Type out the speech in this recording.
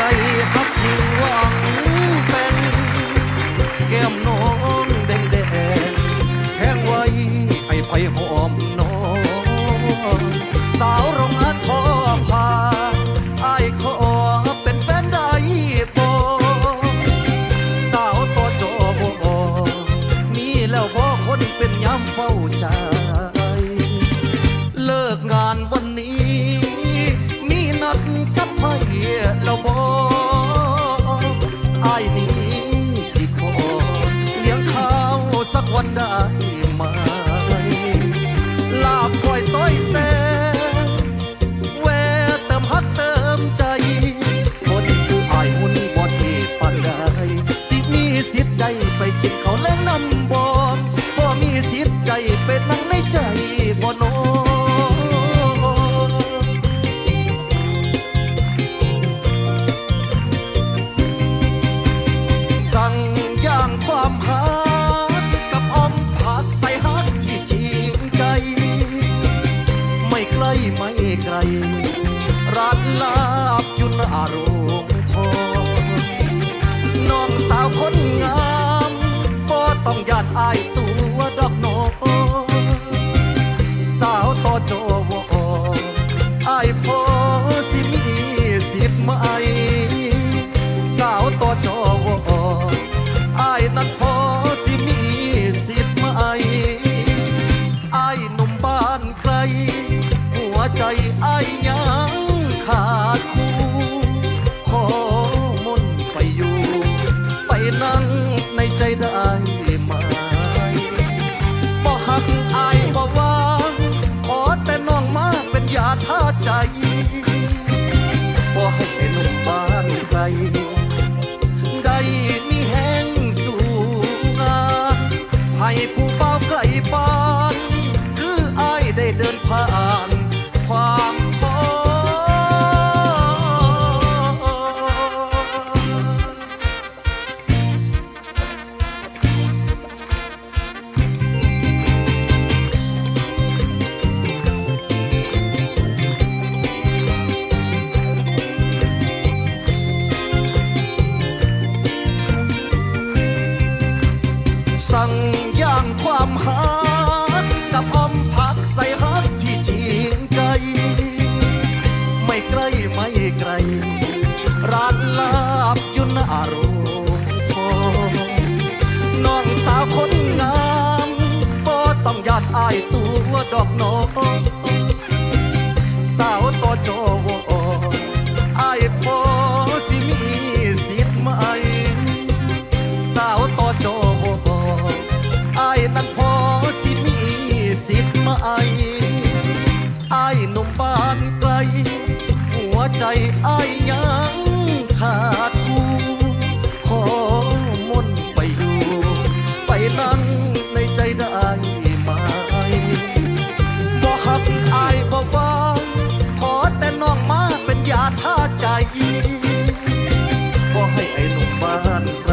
ใจพักทิ้งหวังเป็นแก้มน้องแดงแดงแห้งไว้ให้ไผหอมน้องสาวโรงงานทอผ้าอายขอเป็นแฟนได้บ่สาวต่อจอบมีแล้วบ่คนเป็นยามเฝ้าใจ แล้วบ่อายนี้สิขอเลี้ยงข้าวสักวันได้ กลไม่ไกลร้านลาบยุนอารมณ์ทองน้องสาวคนงามก็ต้องยาดอายตัวดอกนองสาวต่อจอวออายพอ กอายบ่วางขอแต่น้องมาเป็นยาท่าใจบ่ให้หนุ่มบ้านใคร สั่งย่างความหากับอมผักใส่ฮักที่จริงใจ ไม่ไกลไม่ไกล ร้านลาบอยู่หน้ารมทองน้องสาวคนงามก็ต้องยาดอายตัวดอกน้อง ใจอายยังขาดคู่ขอมนต์ไปดู ไปนั่งในใจได้ไหมบ่หักอายบ่วาขอแต่น้องมาเป็นยาท่าใจบ่ให้ไอ้หนุ่มบ้านใคร